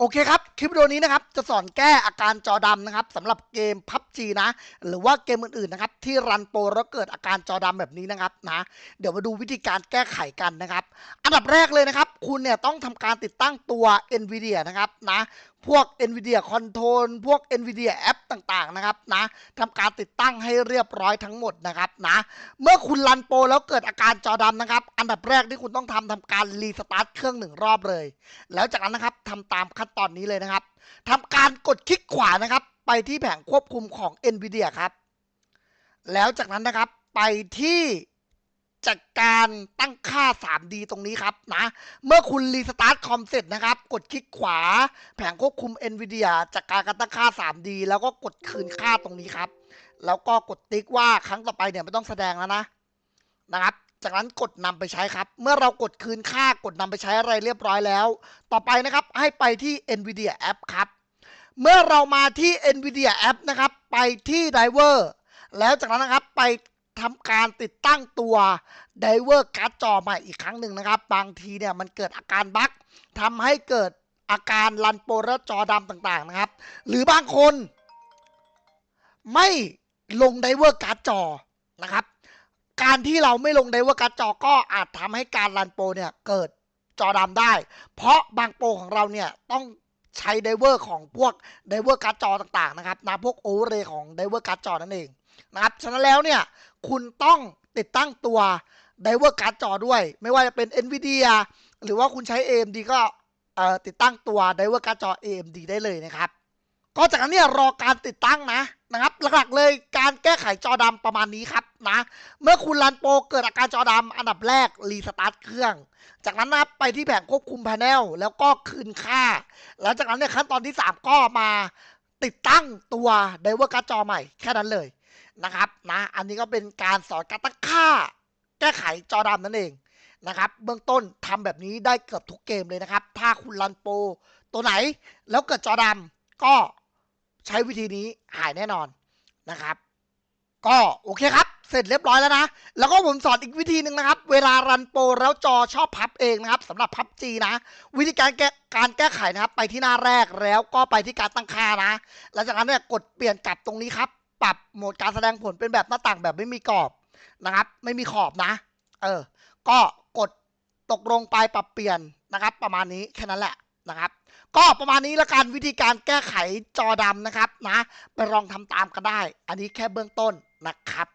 โอเคครับ คลิปวิดีโอนี้นะครับ จะสอนแก้อาการจอดำนะครับสำหรับเกม PUBG นะ หรือว่าเกมอื่นๆนะครับ ที่รันโปรแล้วเกิดอาการจอดำแบบนี้นะครับนะเดี๋ยวมาดูวิธีการแก้ไขกันนะครับ อันดับแรกเลยนะครับ คุณเนี่ยต้องทำการติดตั้งตัว NVIDIA นะครับนะพวก NVIDIA Control พวก NVIDIA App ต่างๆนะครับนะทำการติดตั้งให้เรียบร้อยทั้งหมดนะครับนะเมื่อคุณรันโปรแล้วเกิดอาการจอดำนะครับ อันดับแรกที่คุณต้องทำทำการรีสตาร์ทเครื่องหนึ่งรอบเลย แล้วจากนั้นนะครับทำตามขั้นตอนนี้เลยนะครับทำการกดคลิกขวานะครับ ไปที่แผงควบคุมของ NVIDIA ครับ แล้วจากนั้นนะครับไปที่ จัดการตั้งค่า 3D ตรงนี้ครับนะ เมื่อคุณรีสตาร์ทคอมเสร็จนะครับ กดคลิกขวา แผงควบคุม NVIDIA จากการการตั้งค่า 3D แล้วก็กดคืนค่าตรงนี้ครับ แล้วก็กดติ๊กว่าครั้งต่อไปเนี่ยไม่ต้องแสดงแล้วนะนะครับ จากนั้นกดนำไปใช้ครับ เมื่อเรากดคืนค่ากดนำไปใช้อะไรเรียบร้อยแล้ว ต่อไปนะครับให้ไปที่ NVIDIA App ครับ เมื่อเรามาที่ NVIDIA App นะครับ ไปที่ Driver แล้วจากนั้นนะครับไป ทำการติดตั้งตัว Driver การ์ดจอใหม่อีกครั้งหนึ่งนะครับ บางทีเนี่ยมันเกิดอาการบั๊กทำให้เกิดอาการรันโปรจอดำต่างๆนะครับ หรือบางคน ไม่ลง Driver การ์ดจอนะครับ การที่เราไม่ลง Driver การ์ดจอก็อาจทำให้การรันโปรเนี่ยเกิดจอดำได้ เพราะบางโปรของเราเนี่ยต้องใช้ไดเวอร์ของพวกไดเวอร์การ์ดจอต่างๆนะครับนะพวกโอเวอร์เรย์ของไดเวอร์การ์ดจอนั่นเองนะครับฉะนั้นแล้วเนี่ย คุณต้องติดตั้งตัวไดเวอร์การ์ดจอด้วย ไม่ว่าจะเป็น NVIDIA หรือว่าคุณใช้ AMD ก็ติดตั้งตัวไดเวอร์การ์ดจอ AMD ได้เลยนะครับก็จากนั้นเนี่ยรอการติดตั้งนะนะครับ หลักๆเลยการแก้ไขจอดำประมาณนี้ครับนะเมื่อคุณรันโปรเกิดอาการจอดำอันดับแรกรีสตาร์ทเครื่อง จากนั้นนะไปที่แผงควบคุม panel แล้วก็คืนค่า แล้วจากนั้นเนี่ยขั้นตอนที่ 3 ก็มาติดตั้งตัวไดเวอร์การ์ดจอใหม่แค่นั้นเลย นะครับนะอันนี้ก็เป็นการสอนการตั้งค่า แก้ไขจอดำนั่นเองนะครับเบื้องต้นทำแบบนี้ได้เกือบทุกเกมเลยนะครับ ถ้าคุณรันโปรตัวไหน แล้วเกิดจอดำก็ใช้วิธีนี้หายแน่นอนนะครับ ก็โอเคครับ เสร็จเรียบร้อยแล้วนะ แล้วก็ผมสอนอีกวิธีหนึ่งนะครับ เวลารันโปรแล้วจอชอบพับเองนะครับสำหรับพับจีนะ วิธีการแก้การแก้ไขนะครับ ไปที่หน้าแรกแล้วก็ไปที่การตั้งค่านะหลังจากนั้นเนี่ยกดเปลี่ยนกลับตรงนี้ครับ ปรับโหมดการแสดงผลเป็นแบบหน้าต่างแบบไม่มีกรอบนะครับ ไม่มีขอบนะ เออ ก็กดตกลงไปปรับเปลี่ยนนะครับ ประมาณนี้แค่นั้นแหละนะครับ ก็ประมาณนี้ละกันวิธีการแก้ไขจอดำนะครับนะ ไปลองทำตามก็ได้ อันนี้แค่เบื้องต้นนะครับ